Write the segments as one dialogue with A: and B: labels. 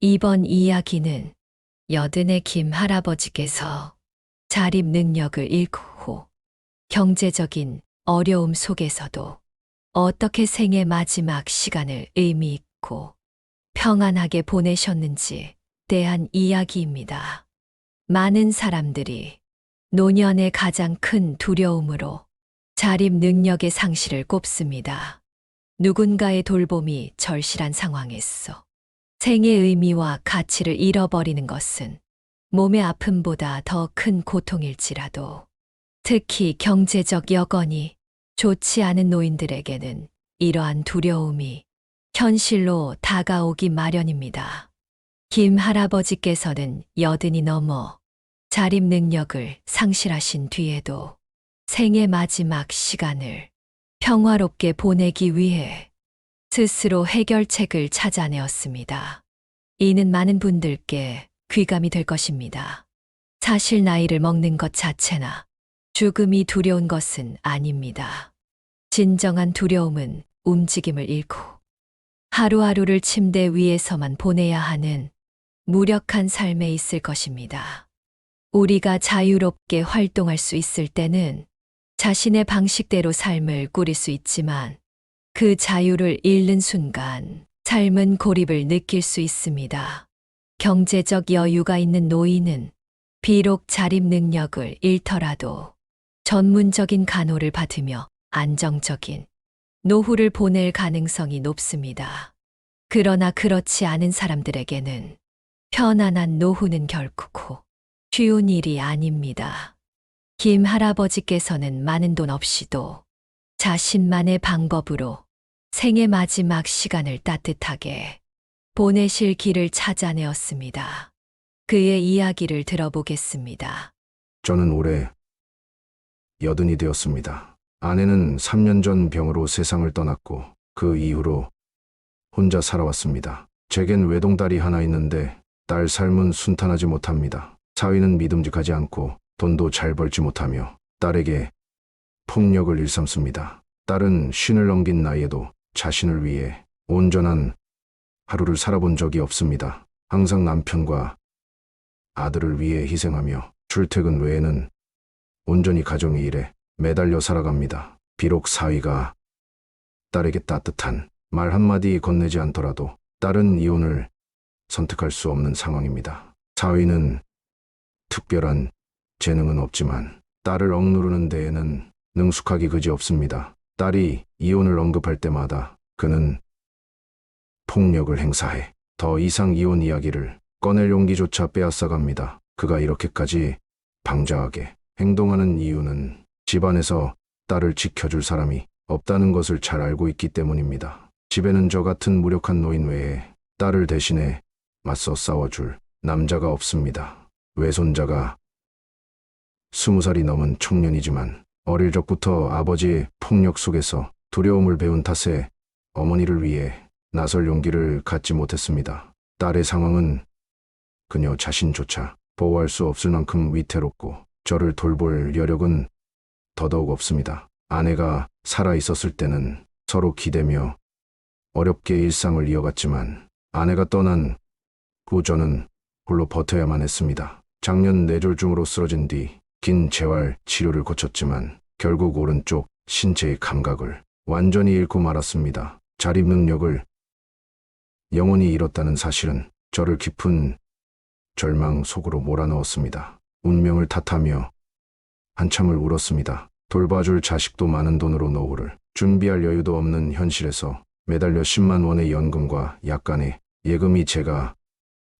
A: 이번 이야기는 여든의 김 할아버지께서 자립 능력을 잃고 후 경제적인 어려움 속에서도 어떻게 생의 마지막 시간을 의미 있고 평안하게 보내셨는지 대한 이야기입니다. 많은 사람들이 노년의 가장 큰 두려움으로 자립 능력의 상실을 꼽습니다. 누군가의 돌봄이 절실한 상황에서 생의 의미와 가치를 잃어버리는 것은 몸의 아픔보다 더 큰 고통일지라도 특히 경제적 여건이 좋지 않은 노인들에게는 이러한 두려움이 현실로 다가오기 마련입니다. 김 할아버지께서는 여든이 넘어 자립 능력을 상실하신 뒤에도 생의 마지막 시간을 평화롭게 보내기 위해 스스로 해결책을 찾아내었습니다. 이는 많은 분들께 귀감이 될 것입니다. 사실 나이를 먹는 것 자체나 죽음이 두려운 것은 아닙니다. 진정한 두려움은 움직임을 잃고 하루하루를 침대 위에서만 보내야 하는 무력한 삶에 있을 것입니다. 우리가 자유롭게 활동할 수 있을 때는 자신의 방식대로 삶을 꾸릴 수 있지만 그 자유를 잃는 순간 삶은 고립을 느낄 수 있습니다. 경제적 여유가 있는 노인은 비록 자립 능력을 잃더라도 전문적인 간호를 받으며 안정적인 노후를 보낼 가능성이 높습니다. 그러나 그렇지 않은 사람들에게는 편안한 노후는 결코 쉬운 일이 아닙니다. 김 할아버지께서는 많은 돈 없이도 자신만의 방법으로 생의 마지막 시간을 따뜻하게 보내실 길을 찾아내었습니다. 그의 이야기를 들어보겠습니다.
B: 저는 올해 여든이 되었습니다. 아내는 3년 전 병으로 세상을 떠났고 그 이후로 혼자 살아왔습니다. 제겐 외동딸이 하나 있는데 딸 삶은 순탄하지 못합니다. 사위는 믿음직하지 않고 돈도 잘 벌지 못하며 딸에게 폭력을 일삼습니다. 딸은 쉰을 넘긴 나이에도 자신을 위해 온전한 하루를 살아본 적이 없습니다. 항상 남편과 아들을 위해 희생하며 출퇴근 외에는 온전히 가정의 일에 매달려 살아갑니다. 비록 사위가 딸에게 따뜻한 말 한마디 건네지 않더라도 딸은 이혼을 선택할 수 없는 상황입니다. 사위는 특별한 재능은 없지만 딸을 억누르는 데에는 능숙하기 그지 없습니다. 딸이 이혼을 언급할 때마다 그는 폭력을 행사해 더 이상 이혼 이야기를 꺼낼 용기조차 빼앗아갑니다. 그가 이렇게까지 방자하게 행동하는 이유는 집안에서 딸을 지켜줄 사람이 없다는 것을 잘 알고 있기 때문입니다. 집에는 저 같은 무력한 노인 외에 딸을 대신해 맞서 싸워줄 남자가 없습니다. 외손자가 스무 살이 넘은 청년이지만 어릴 적부터 아버지의 폭력 속에서 두려움을 배운 탓에 어머니를 위해 나설 용기를 갖지 못했습니다. 딸의 상황은 그녀 자신조차 보호할 수 없을 만큼 위태롭고 저를 돌볼 여력은 더더욱 없습니다. 아내가 살아 있었을 때는 서로 기대며 어렵게 일상을 이어갔지만 아내가 떠난 후 저는 홀로 버텨야만 했습니다. 작년 뇌졸중으로 쓰러진 뒤 긴 재활 치료를 거쳤지만 결국 오른쪽 신체의 감각을 완전히 잃고 말았습니다. 자립 능력을 영원히 잃었다는 사실은 저를 깊은 절망 속으로 몰아넣었습니다. 운명을 탓하며 한참을 울었습니다. 돌봐줄 자식도 많은 돈으로 노후를 준비할 여유도 없는 현실에서 매달려 10만 원의 연금과 약간의 예금이 제가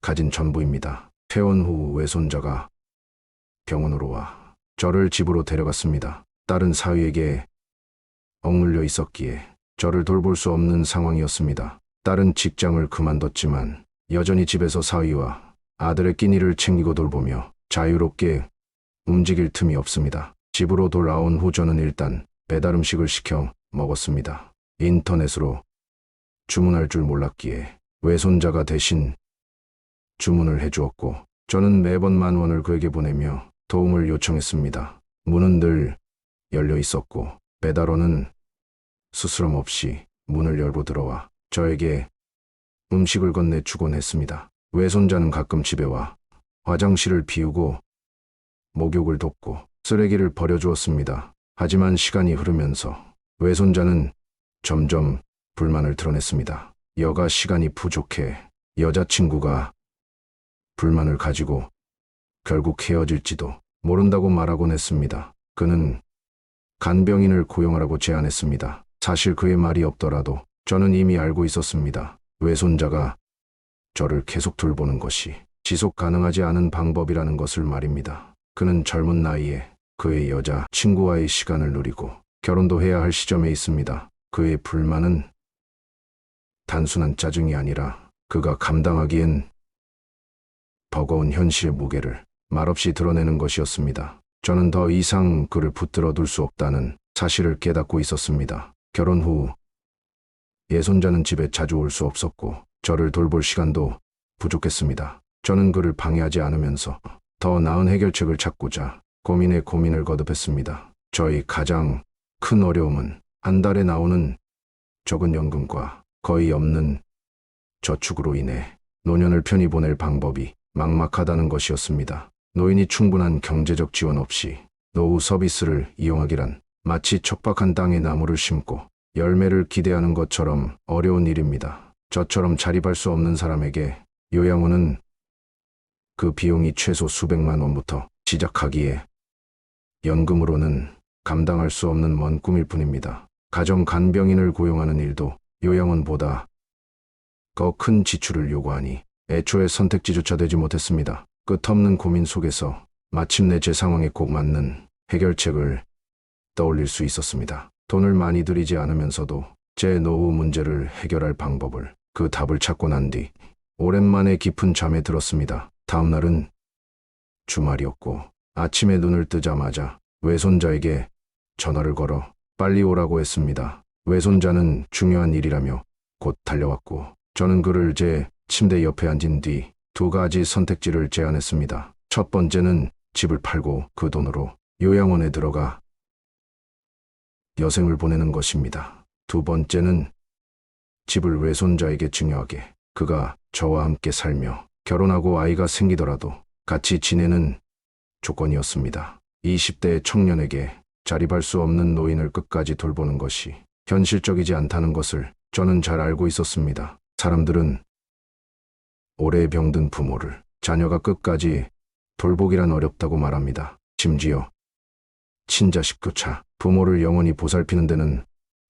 B: 가진 전부입니다. 퇴원 후 외손자가 병원으로 와 저를 집으로 데려갔습니다. 딸은 사위에게 억눌려 있었기에 저를 돌볼 수 없는 상황이었습니다. 딸은 직장을 그만뒀지만 여전히 집에서 사위와 아들의 끼니를 챙기고 돌보며 자유롭게 움직일 틈이 없습니다. 집으로 돌아온 후 저는 일단 배달 음식을 시켜 먹었습니다. 인터넷으로 주문할 줄 몰랐기에 외손자가 대신 주문을 해주었고 저는 매번 만 원을 그에게 보내며 도움을 요청했습니다. 문은 늘 열려 있었고 배달원은 스스럼 없이 문을 열고 들어와 저에게 음식을 건네 주곤 했습니다. 외손자는 가끔 집에 와 화장실을 비우고 목욕을 돕고 쓰레기를 버려주었습니다. 하지만 시간이 흐르면서 외손자는 점점 불만을 드러냈습니다. 여가 시간이 부족해 여자친구가 불만을 가지고 결국 헤어질지도 모른다고 말하곤 했습니다. 그는 간병인을 고용하라고 제안했습니다. 사실 그의 말이 없더라도 저는 이미 알고 있었습니다. 외손자가 저를 계속 돌보는 것이 지속 가능하지 않은 방법이라는 것을 말입니다. 그는 젊은 나이에 그의 여자 친구와의 시간을 누리고 결혼도 해야 할 시점에 있습니다. 그의 불만은 단순한 짜증이 아니라 그가 감당하기엔 버거운 현실의 무게를 말없이 드러내는 것이었습니다. 저는 더 이상 그를 붙들어 둘 수 없다는 사실을 깨닫고 있었습니다. 결혼 후 예손자는 집에 자주 올 수 없었고 저를 돌볼 시간도 부족했습니다. 저는 그를 방해하지 않으면서 더 나은 해결책을 찾고자 고민에 고민을 거듭했습니다. 저희 가장 큰 어려움은 한 달에 나오는 적은 연금과 거의 없는 저축으로 인해 노년을 편히 보낼 방법이 막막하다는 것이었습니다. 노인이 충분한 경제적 지원 없이 노후 서비스를 이용하기란 마치 척박한 땅에 나무를 심고 열매를 기대하는 것처럼 어려운 일입니다. 저처럼 자립할 수 없는 사람에게 요양원은 그 비용이 최소 수백만 원부터 시작하기에 연금으로는 감당할 수 없는 먼 꿈일 뿐입니다. 가정 간병인을 고용하는 일도 요양원보다 더 큰 지출을 요구하니 애초에 선택지조차 되지 못했습니다. 끝없는 고민 속에서 마침내 제 상황에 꼭 맞는 해결책을 떠올릴 수 있었습니다. 돈을 많이 들이지 않으면서도 제 노후 문제를 해결할 방법을 그 답을 찾고 난 뒤 오랜만에 깊은 잠에 들었습니다. 다음 날은 주말이었고 아침에 눈을 뜨자마자 외손자에게 전화를 걸어 빨리 오라고 했습니다. 외손자는 중요한 일이라며 곧 달려왔고 저는 그를 제 침대 옆에 앉은 뒤 두 가지 선택지를 제안했습니다. 첫 번째는 집을 팔고 그 돈으로 요양원에 들어가 여생을 보내는 것입니다. 두 번째는 집을 외손자에게 증여하게 그가 저와 함께 살며 결혼하고 아이가 생기더라도 같이 지내는 조건이었습니다. 20대 청년에게 자립할 수 없는 노인을 끝까지 돌보는 것이 현실적이지 않다는 것을 저는 잘 알고 있었습니다. 사람들은 오래 병든 부모를 자녀가 끝까지 돌보기란 어렵다고 말합니다. 심지어 친자식조차 부모를 영원히 보살피는 데는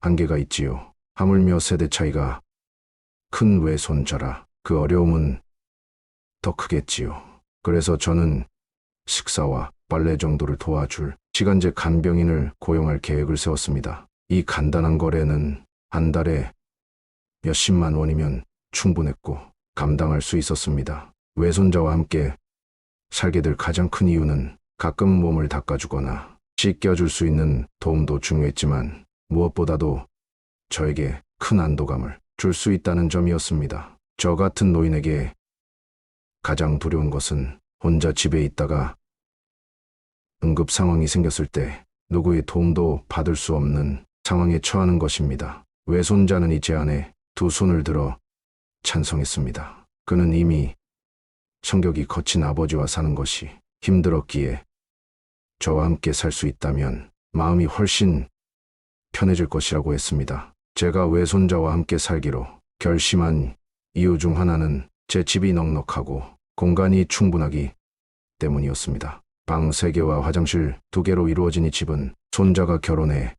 B: 한계가 있지요. 하물며 세대 차이가 큰 외손자라 그 어려움은 더 크겠지요. 그래서 저는 식사와 빨래 정도를 도와줄 시간제 간병인을 고용할 계획을 세웠습니다. 이 간단한 거래는 한 달에 몇십만 원이면 충분했고 감당할 수 있었습니다. 외손자와 함께 살게 될 가장 큰 이유는 가끔 몸을 닦아주거나 씻겨줄 수 있는 도움도 중요했지만 무엇보다도 저에게 큰 안도감을 줄 수 있다는 점이었습니다. 저 같은 노인에게 가장 두려운 것은 혼자 집에 있다가 응급 상황이 생겼을 때 누구의 도움도 받을 수 없는 상황에 처하는 것입니다. 외손자는 이 제안에 두 손을 들어 찬성했습니다. 그는 이미 성격이 거친 아버지와 사는 것이 힘들었기에 저와 함께 살 수 있다면 마음이 훨씬 편해질 것이라고 했습니다. 제가 외손자와 함께 살기로 결심한 이유 중 하나는 제 집이 넉넉하고 공간이 충분하기 때문이었습니다. 방 3개와 화장실 2개로 이루어진 이 집은 손자가 결혼해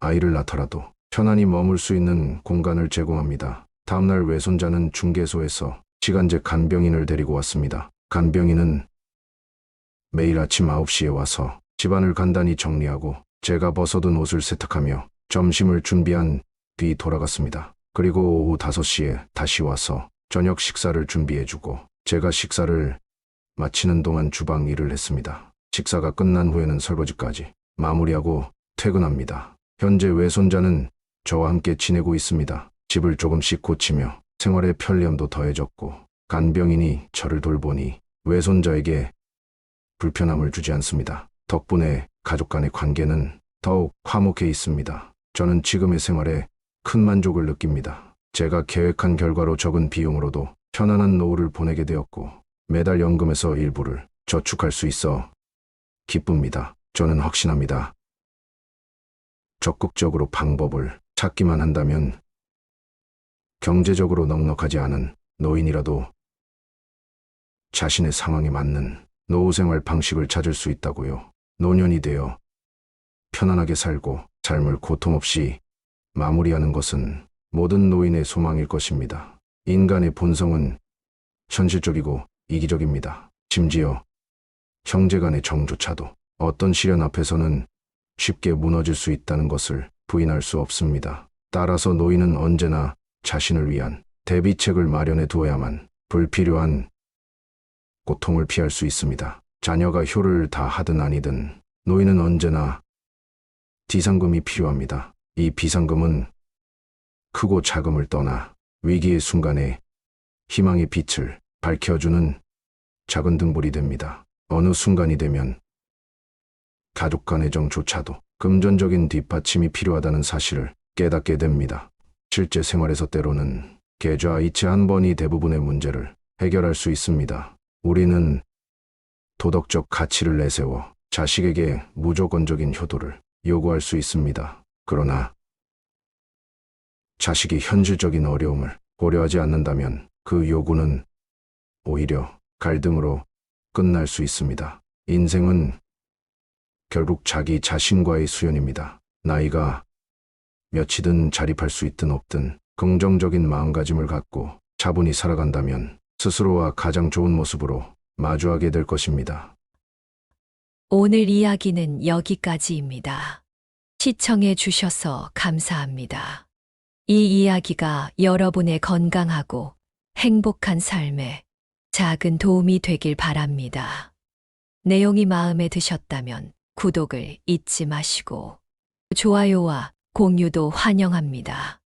B: 아이를 낳더라도 편안히 머물 수 있는 공간을 제공합니다. 다음날 외손자는 중개소에서 시간제 간병인을 데리고 왔습니다. 간병인은 매일 아침 9시에 와서 집안을 간단히 정리하고 제가 벗어둔 옷을 세탁하며 점심을 준비한 뒤 돌아갔습니다. 그리고 오후 5시에 다시 와서 저녁 식사를 준비해주고 제가 식사를 마치는 동안 주방 일을 했습니다. 식사가 끝난 후에는 설거지까지 마무리하고 퇴근합니다. 현재 외손자는 저와 함께 지내고 있습니다. 집을 조금씩 고치며 생활의 편리함도 더해졌고 간병인이 저를 돌보니 외손자에게 불편함을 주지 않습니다. 덕분에 가족 간의 관계는 더욱 화목해 있습니다. 저는 지금의 생활에 큰 만족을 느낍니다. 제가 계획한 결과로 적은 비용으로도 편안한 노후를 보내게 되었고 매달 연금에서 일부를 저축할 수 있어 기쁩니다. 저는 확신합니다. 적극적으로 방법을 찾기만 한다면 경제적으로 넉넉하지 않은 노인이라도 자신의 상황에 맞는 노후 생활 방식을 찾을 수 있다고요. 노년이 되어 편안하게 살고 삶을 고통 없이 마무리하는 것은 모든 노인의 소망일 것입니다. 인간의 본성은 현실적이고 이기적입니다. 심지어 형제 간의 정조차도 어떤 시련 앞에서는 쉽게 무너질 수 있다는 것을 부인할 수 없습니다. 따라서 노인은 언제나 자신을 위한 대비책을 마련해 두어야만 불필요한 고통을 피할 수 있습니다. 자녀가 효를 다 하든 아니든 노인은 언제나 비상금이 필요합니다. 이 비상금은 크고 작음을 떠나 위기의 순간에 희망의 빛을 밝혀주는 작은 등불이 됩니다. 어느 순간이 되면 가족 간의 정조차도 금전적인 뒷받침이 필요하다는 사실을 깨닫게 됩니다. 실제 생활에서 때로는 계좌 이체 한 번이 대부분의 문제를 해결할 수 있습니다. 우리는 도덕적 가치를 내세워 자식에게 무조건적인 효도를 요구할 수 있습니다. 그러나 자식이 현실적인 어려움을 고려하지 않는다면 그 요구는 오히려 갈등으로 끝날 수 있습니다. 인생은 결국 자기 자신과의 수연입니다. 나이가 몇이든 자립할 수 있든 없든 긍정적인 마음가짐을 갖고 차분히 살아간다면 스스로와 가장 좋은 모습으로 마주하게 될 것입니다.
A: 오늘 이야기는 여기까지입니다. 시청해 주셔서 감사합니다. 이 이야기가 여러분의 건강하고 행복한 삶에 작은 도움이 되길 바랍니다. 내용이 마음에 드셨다면 구독을 잊지 마시고 좋아요와 공유도 환영합니다.